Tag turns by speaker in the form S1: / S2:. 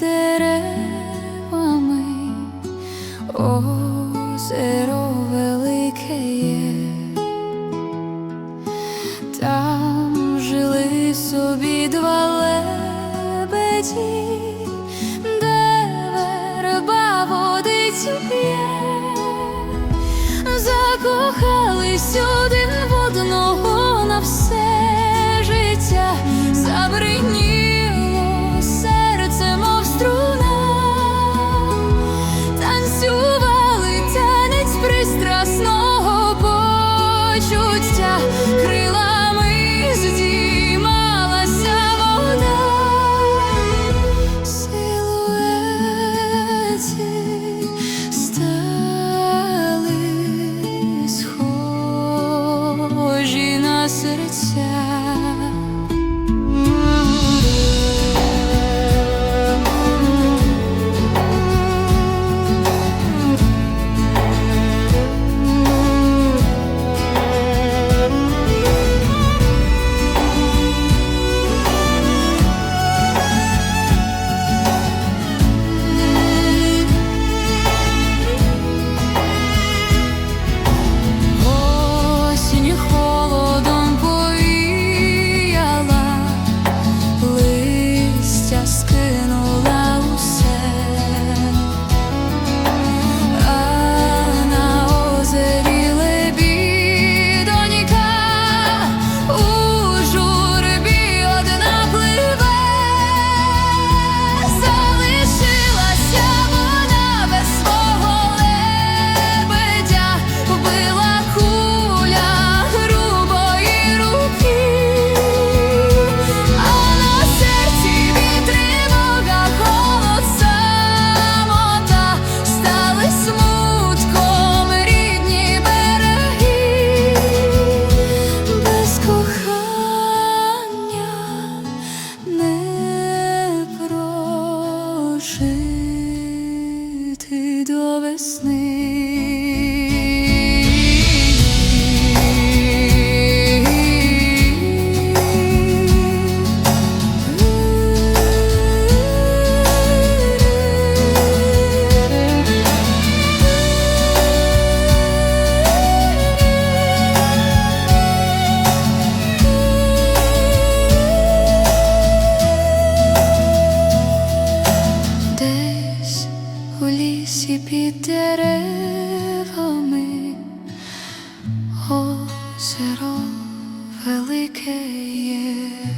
S1: деревами, озеро велике є, там жили собі два лебеді, де верба водить п'є, закохались сюди. 谁 лісі під деревами озеро велике є.